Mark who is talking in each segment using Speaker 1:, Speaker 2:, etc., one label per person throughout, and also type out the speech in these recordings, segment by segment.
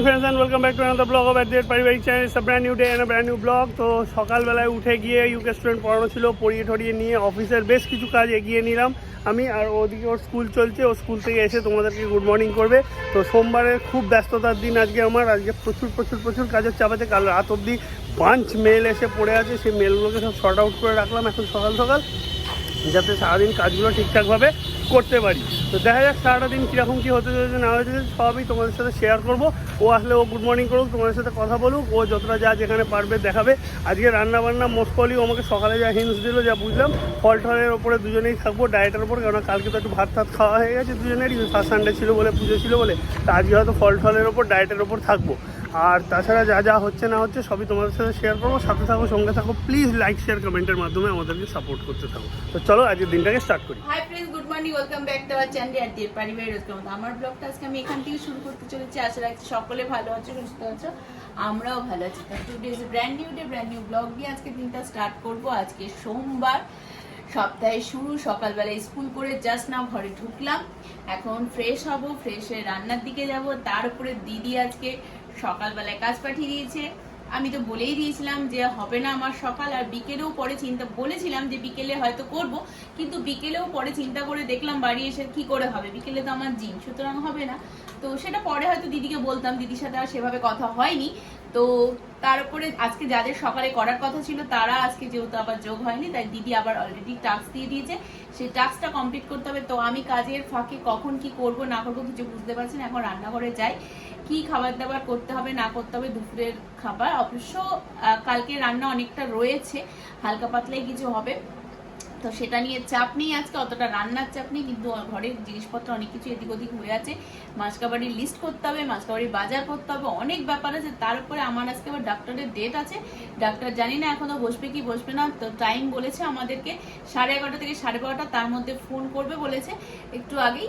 Speaker 1: Morning friends and welcome back to another blog of at পারিবারিক channel it's brand new day and brand new blog তো সকালবেলায় উঠে গিয়ে UK student পড়ানো ছিল, পড়িয়ে ঠড়িয়ে নিয়ে অফিসের বেশ কিছু কাজ এগিয়ে নিলাম আমি আর ওদিকে ওর স্কুল চলছে। ও স্কুল থেকে এসে তোমাদেরকে গুড মর্নিং করবে। তো সোমবারের খুব ব্যস্ততার দিন আজকে আমার। আজকে প্রচুর প্রচুর প্রচুর কাজের চাপ আছে। কাল রাত অবধি পাঁচ মেল এসে পড়ে আছে। সেই মেলগুলোকে সব শর্ট আউট করে রাখলাম এখন সকাল সকাল, যাতে সারাদিন কাজগুলো ঠিকঠাকভাবে করতে পারি। তো দেখা যাক সারাটা দিন কীরকম কী হতে চলেছে, না হতে চলেছে, সবই তোমাদের সাথে শেয়ার করব। ও আসলে ও গুড মর্নিং করুক, তোমাদের সাথে কথা বলুক, ও যতটা যা যেখানে পারবে দেখাবে। আজকে রান্না বান্না মোস্ট পলি আমাকে সকালে যা হিন্স দিল, যা বুঝলাম, ফল টলের ওপরে দুজনেই থাকব ডায়েটের ওপর, কেননা কালকে তো একটু ভাত টাত খাওয়া হয়ে গেছে দুজনেরই ফার্স্ট সানডে ছিল বলে, পুজো ছিল বলে, তা আজকে হয়তো ফল টলের ওপর ডায়েটের ওপর থাকব। আর তাছাড়া যা যা হচ্ছে না হচ্ছে সবই তোমাদের সাথে শেয়ার করব। সাথে থাকো, সঙ্গে থাকো প্লিজ লাইক শেয়ার কমেন্টের মাধ্যমে আমাদেরকে সাপোর্ট করতে থাকো। তো চলো, আজকের দিনটাকে স্টার্ট করি।
Speaker 2: Hi friends good morning welcome back to our channel R dear রোজকার মতো আমার ব্লগটা আজকে আমি এখান থেকে শুরু করতে চলেছি। আশা রাখছি সকলে ভালো আছো, সুস্থ আছো, আমরাও ভালো আছি। Today is brand new day brand new blog দিয়ে আজকে দিনটা স্টার্ট করব। আজকে সোমবার, সপ্তাহে শুরু সকালবেলা স্কুল করে জাস্ট না ঘরে ঢুকলাম। এখন ফ্রেশ হব ফ্রেশ হয়ে রান্নার দিকে যাব। তারপরে দিদি আজকে সকালবেলায় কাজ পাঠিয়ে দিয়েছে। আমি তো বলেই দিয়েছিলাম যে হবে না আমার সকাল, আর বিকেলেও পরে চিন্তা, বলেছিলাম যে বিকেলে হয়তো করব, কিন্তু বিকেলেও পরে চিন্তা করে দেখলাম বাড়ি এসে কি করে হবে। বিকেলে তো আমার জিম, সুতরাং হবে না। তো সেটা পরে হয়তো দিদিকে বলতাম, দিদির সাথে আর সেভাবে কথা হয়নি। তো তার উপরে আজকে যাদের সকালে করার কথা ছিল, তারা আজকে যেহেতু আবার যোগ হয়নি, তাই দিদি আবার অলরেডি টাস্ক দিয়ে দিয়েছে। সেই টাস্কটা কমপ্লিট করতে হবে। তো আমি কাজের ফাঁকে কখন কি করব, না করব কিছু বুঝতে পারছি না। এখন রান্নাঘরে যাই। কি খাবার দাবার করতে হবে, না করতে হবে, দুপুরের খাবার। অবশ্য কালকে রান্না অনেকটা রয়েছে, হালকা পাতলাই কিছু হবে। তো সেটা নিয়ে চাপ নেই আজকে, অতটা রান্নার চাপ নেই, কিন্তু ঘরের জিনিসপত্র অনেক কিছু এদিক ওদিক হয়ে আছে। মাছকাবাড়ির লিস্ট করতে হবে মাছকাবাড়ির বাজার করতে হবে, অনেক ব্যাপার আছে। তার উপরে আমার আজকে আবার ডাক্তারের ডেট আছে। ডাক্তার জানি না এখনও বসবে কি বসবে না, তো টাইম বলেছে আমাদেরকে সাড়ে এগারোটা থেকে সাড়ে বারোটা, তার মধ্যে ফোন করবে বলেছে একটু আগেই।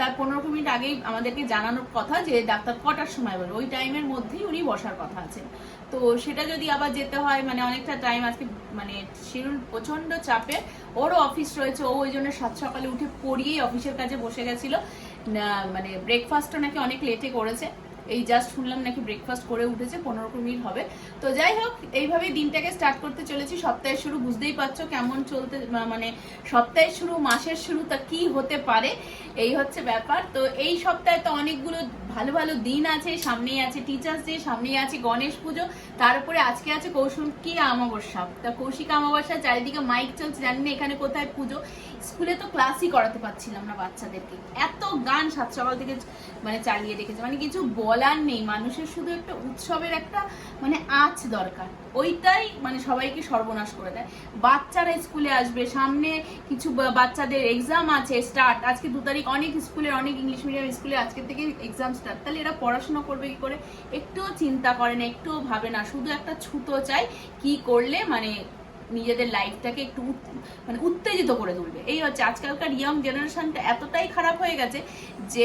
Speaker 2: তার পনেরো মিনিট আগেই আমাদেরকে জানানোর কথা যে ডাক্তার কটার সময় বলবে ওই টাইমের মধ্যেই উনি বসার কথা আছেন তো সেটা যদি আবার যেতে হয় মানে অনেকটা টাইম আজকে মানে শিরুল প্রচণ্ড চাপে। ওরও অফিস রয়েছে, ও ওই জন্য সাত সকালে উঠে পড়িয়েই অফিসের কাছে বসে গেছিল। মানে ব্রেকফাস্টও নাকি অনেক লেটে করেছে। এই জাস্ট শুনলাম নাকি ব্রেকফাস্ট করে উঠেছে, পনেরো কুড়ি মিনিট হবে। তো যাই হোক, এইভাবেই দিনটাকে স্টার্ট করতে চলেছি। সপ্তাহের শুরু বুঝতেই পারছ কেমন চলতে মানে সপ্তাহের শুরু, মাসের শুরু তা কি হতে পারে, এই হচ্ছে ব্যাপার। তো এই সপ্তাহে তো অনেকগুলো ভালো ভালো দিন আছে, সামনেই আছে টিচার্স ডে সামনেই আছে গণেশ পুজো। তার উপরে আজকে আছে কৌশিকী অমাবস্যা। তা কৌশিক অমাবস্যা চারিদিকে মাইক চলছে, জানি না এখানে কোথায় পুজো। স্কুলে তো ক্লাসই করাতে পারছিলাম না বাচ্চাদেরকে। এত গান সাত সকাল থেকে মানে চালিয়ে রেখেছে। মানে কিছু বলার নেই। মানুষের শুধু একটা উৎসবের একটা মানে আঁচ দরকার। ওইটাই মানে সবাইকে সর্বনাশ করে দেয়। বাচ্চারা স্কুলে আসবে, সামনে কিছু বাচ্চাদের এক্সাম আছে স্টার্ট আজকে দু তারিখ, অনেক স্কুলের, অনেক ইংলিশ মিডিয়াম স্কুলে আজকে থেকে এক্সাম স্টার্ট তাহলে এরা পড়াশোনা করবে কি করে? একটুও চিন্তা করে না, একটুও ভাবে না, শুধু একটা ছুতো চাই কি করলে মানে নিজেদের লাইফটাকে একটু মানে উত্তেজিত করে তুলবে। এই হচ্ছে আজকালকার ইয়ং জেনারেশনটা এতটাই খারাপ হয়ে গেছে যে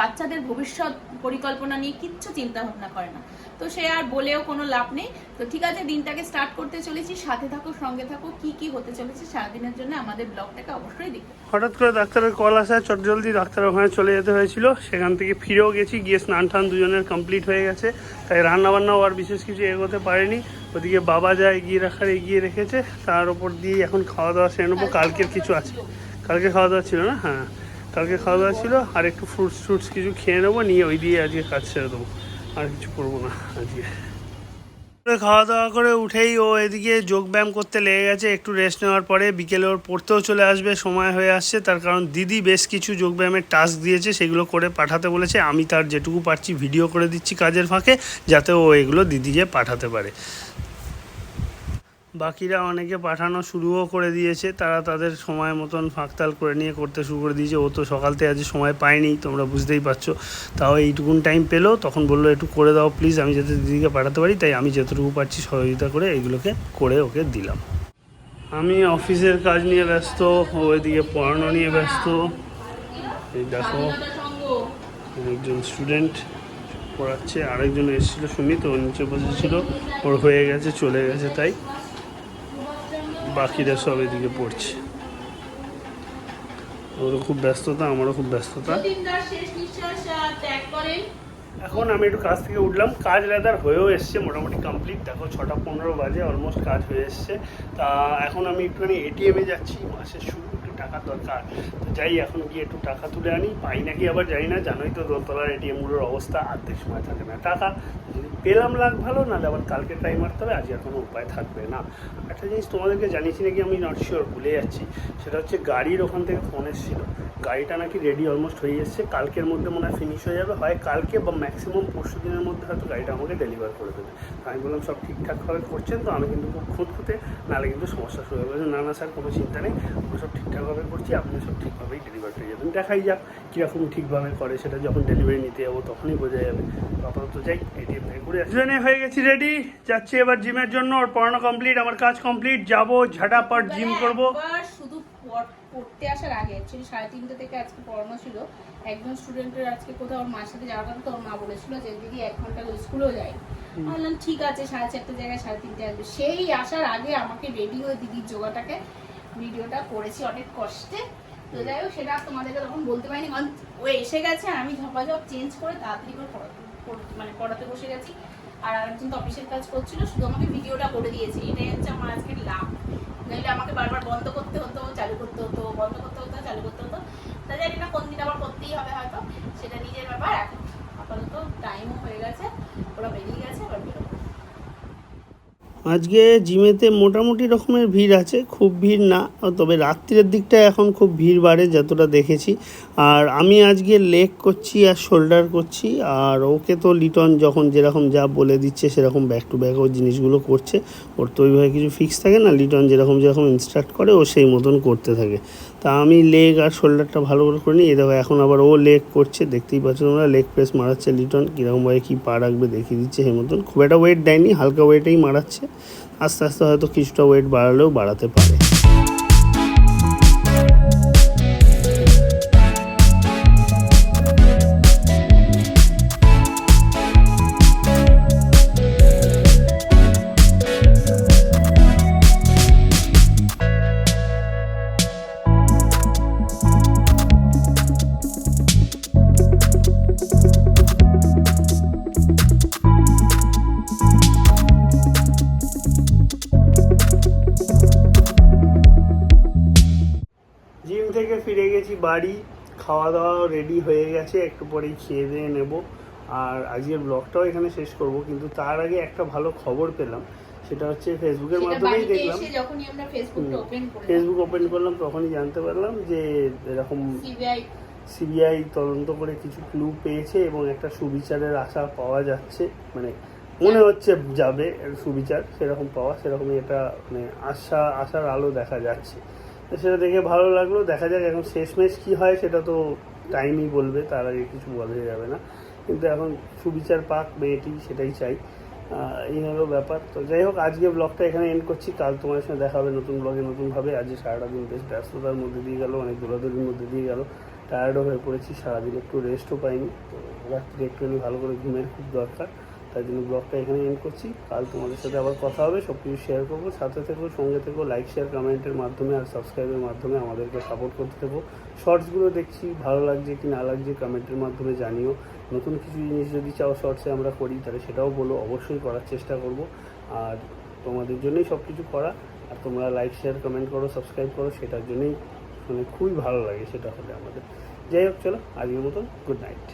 Speaker 2: বাচ্চাদের ভবিষ্যৎ পরিকল্পনা নিয়ে কিচ্ছু চিন্তা ভাবনা করে না। তো সে আর বলেও কোনো লাভ নেই। তো ঠিক আছে দিনটাকে স্টার্ট করতে চলেছি সাথে থাকো সঙ্গে থাকো কি কি হতে চলেছে সারাদিনের জন্য আমাদের ব্লগটাকে অবশ্যই দেখো।
Speaker 1: হঠাৎ করে ডাক্তারের কল আসায় চট জলদি ডাক্তার ওখানে চলে যেতে হয়েছিল। সেখান থেকে ফিরেও গেছি গিয়ে স্নান টান দুজনের কমপ্লিট হয়ে গেছে। তাই রান্না বান্নাও আর বিশেষ কিছু এগোতে পারেনি। ওদিকে বাবা যা এগিয়ে রাখার এগিয়ে রেখেছে তার উপর দিয়ে এখন খাওয়া দাওয়া সেরে নেব। কালকের কিছু আছে। কালকে খাওয়া দাওয়া ছিল না? হ্যাঁ। কালকে খাওয়া দাওয়া ছিল, আর একটু ফ্রুটস ট্রুটস কিছু খেয়ে নেব, নিয়ে ওই দিয়ে আজকে কাজ ছেড়ে দেবো। আর কিছু করব না আজকে। খাওয়া দাওয়া করে উঠেই ও এদিকে যোগব্যায়াম করতে লেগে গেছে, একটু রেস্ট নেওয়ার পরে বিকেলে ওর পড়তেও চলে আসবে, সময় হয়ে আসছে, তার কারণ দিদি বেশ কিছু যোগব্যায়ামের টাস্ক দিয়েছে, সেগুলো করে পাঠাতে বলেছে, আমি তার যেটুকু পারছি ভিডিও করে দিচ্ছি কাজের ফাঁকে, যাতে ও এগুলো দিদি দিদিকে পাঠাতে পারে। বাকিরা অনেকে পাঠানো শুরুও করে দিয়েছে, তারা তাদের সময় মতন ফাঁকতাল করে নিয়ে করতে শুরু করে দিয়েছে। ও তো সকাল থেকে আজ সময় পায়নি, তোমরা বুঝতেই পারছ। তাও এইটুকুন টাইম পেল, তখন বলল, একটু করে দাও প্লিজ আমি যাতে দিদিকে পাঠাতে পারি। তাই আমি যতটুকু পারছি সহযোগিতা করে এইগুলোকে, করে ওকে দিলাম। আমি অফিসের কাজ নিয়ে ব্যস্ত, ও এদিকে পড়ানো নিয়ে ব্যস্ত। এই দেখো, একজন স্টুডেন্ট পড়াচ্ছে, আরেকজন এসেছিল, সুমিত, ও নিচে বসেছিল, ওর হয়ে গেছে, চলে গেছে তাই। বাকিরা সব এদিকে পড়ছে। ওরও খুব ব্যস্ততা আমারও খুব ব্যস্ততা। এখন আমি একটু কাজ থেকে উঠলাম। কাজ লেদার হয়েও এসছে মোটামুটি কমপ্লিট দেখো ছটা পনেরো বাজে অলমোস্ট কাজ হয়ে এসছে। তা এখন আমি একটুখানি এটিএমে যাচ্ছি মাসের শুরু। টাকার দরকার। তো যাই, এখন গিয়ে একটু টাকা তুলে আনি। পাই নাকি আবার যাই না, জানোই তো দোতলার এটিএমগুলোর অবস্থা, আর্ধেক সময় থাকে না। টাকা, যদি পেলাম লাগ ভালো, নাহলে আবার কালকে টাইম মারতে হবে, আজকে কোনো উপায় থাকবে না। একটা জিনিস তোমাদেরকে জানিয়েছি নাকি, আমি নট শিওর ভুলে যাচ্ছি। সেটা হচ্ছে গাড়ির ওখান থেকে ফোন এসেছিল। গাড়িটা নাকি রেডি অলমোস্ট হয়ে এসছে। কালকের মধ্যে মনে হয় ফিনিশ হয়ে যাবে। হয় কালকে বা ম্যাক্সিমাম পরশু দিনের মধ্যে হয়তো গাড়িটা আমাকে ডেলিভার করে দেবে। আমি বললাম সব ঠিকঠাকভাবে করছেন তো? আমি কিন্তু খুব খুঁতখুঁতে নাহলে কিন্তু সমস্যা শুরু হবে। না না স্যার কোনো চিন্তা নেই। আমরা সব ঠিকঠাকভাবে করছি আপনি সব ঠিকভাবেই ডেলিভার পেয়ে যাবেন। দেখাই যাক কীরকম ঠিকভাবে করে। সেটা যখন ডেলিভারি নিতে যাব তখনই বোঝা যাবে। তো আপাতত যাই এটিএম থেকে ঘুরে আসি। হয়ে গেছি রেডি যাচ্ছি এবার জিমের জন্য। ওর পড়ানো কমপ্লিট আমার কাজ কমপ্লিট যাব ঝাটাপাট জিম করব।
Speaker 2: পড়তে আসার আগে অ্যাকচুয়ালি সাড়ে তিনটে থেকে আজকে পড়ানো ছিল। একজন স্টুডেন্টের আজকে কোথাও ওর মার সাথে যাওয়ার কথা তো ওর মা বলেছিল যে দিদি এক ঘণ্টা স্কুলেও যাই। বললাম ঠিক আছে সাড়ে চারটে জায়গায় সাড়ে তিনটে আসবে। সেই আসার আগে আমাকে রেডি হয়ে দিদির যোগাটাকে ভিডিওটা করেছি অনেক কষ্টে। তো যাই হোক সেটা তোমাদেরকে তখন বলতে পারিনি কারণ ও এসে গেছে আমি ঝপাঝপ চেঞ্জ করে তাড়াতাড়ি করে মানে পড়াতে বসে গেছি। আর আরেকজন তো অফিসের কাজ করছিল শুধু আমাকে ভিডিওটা করে দিয়েছে। এটাই হচ্ছে আমার আজকে লাভ। নইলে আমাকে বারবার বন্ধ করতে হতো, চালু করতে হতো, বন্ধ করতে হতো, চালু করতে হতো। তা জানি না কোন দিন আবার করতেই হবে হয়তো সেটা নিজের ব্যাপার এখন আপাতত টাইমও হয়ে গেছে ওরা বেরিয়ে গেছে এবার বেরোবো
Speaker 1: আজকে জিমেতে মোটামুটি রকমের ভিড় আছে, খুব ভিড় না, তবে রাত্রির দিকটা এখন খুব ভিড় বাড়ে যতটা দেখেছি। আর আমি আজকে লেগ করছি আর শোল্ডার করছি, আর ওকে তো লিটন যখন যেরকম যা বলে দিচ্ছে সেরকম ব্যাক টু ব্যাক ও জিনিসগুলো করছে। ওর তো ওইভাবে কিছু ফিক্স থাকে না, লিটন যেরকম যেরকম ইনস্ট্রাক্ট করে ও সেই মতন করতে থাকে। তা আমি লেগ আর শোল্ডারটা ভালো করে করে নিই এই দেখো, এখন আবার ও লেগ করছে। দেখতেই পাচ্ছ তোমরা লেগ প্রেস মারাচ্ছে লিটন কীরকমভাবে কী পা রাখবে দেখিয়ে দিচ্ছে সেই মতন খুব একটা ওয়েট দেয়নি, হালকা ওয়েটেই মারাচ্ছে। আস্তে আস্তে হয়তো কিছুটা ওয়েট বাড়ালেও বাড়াতে পারে। বাড়ি খাওয়া দাওয়া রেডি হয়ে গেছে একটু পরেই খেয়ে দিয়ে নেব। আর আজকের ব্লগটাও এখানে শেষ করব কিন্তু তার আগে একটা ভালো খবর পেলাম। সেটা হচ্ছে ফেসবুকের মাধ্যমেই দেখলাম। ফেসবুক ওপেন করলাম তখনই জানতে পারলাম যে এরকম
Speaker 2: সিবিআই
Speaker 1: তদন্ত করে কিছু ক্লু পেয়েছে এবং একটা সুবিচারের আশা পাওয়া যাচ্ছে। মানে মনে হচ্ছে যাবে সুবিচার সেরকম পাওয়া সেরকমই এটা মানে আশা আশার আলো দেখা যাচ্ছে। সেটা দেখে ভালো লাগল। দেখা যাক এখন শেষমেশ কী হয়, সেটা তো টাইমই বলবে, তার আগে কিছু বলা যাবে না। কিন্তু এখন সুবিচার পাক, মেয়েটি সেটাই চাই। এই হলো ব্যাপার। তো যাই হোক, আজকে ব্লগটা এখানে এন্ড করছি। কাল তোমার সঙ্গে দেখা হবে, নতুন ব্লগে নতুনভাবে আজকে সারাটা দিন বেশ ব্যস্ততার মধ্যে দিয়ে গেল, অনেক দৌড়াদৌড়ির মধ্যে দিয়ে গেল। টায়ার্ডও হয়ে পড়েছি, সারাদিন একটু রেস্টও পাইনি। তো রাত্রে একটুখানি ভালো করে ঘুমের খুব দরকার। তাই জন্য ব্লগটা এখানে এন্ড করছি। কাল তোমাদের সাথে আবার কথা হবে সব কিছু শেয়ার করব। সাথে থেকো, সঙ্গে থেকো লাইক শেয়ার কমেন্টের মাধ্যমে আর সাবস্ক্রাইবের মাধ্যমে আমাদেরকে সাপোর্ট করতে থেকো। শর্টসগুলো দেখছি, ভালো লাগছে কি না লাগছে কমেন্টের মাধ্যমে জানিও। নতুন কিছু জিনিস যদি চাও শর্টসে আমরা করি, তাহলে সেটাও বলো, অবশ্যই করার চেষ্টা করব। আর তোমাদের জন্যই সব কিছু করা। আর তোমরা লাইক শেয়ার কমেন্ট করো সাবস্ক্রাইব করো, সেটার জন্যই মানে খুবই ভালো লাগে সেটা হলে আমাদের। যাই হোক, চলো, আজকের মতন গুড নাইট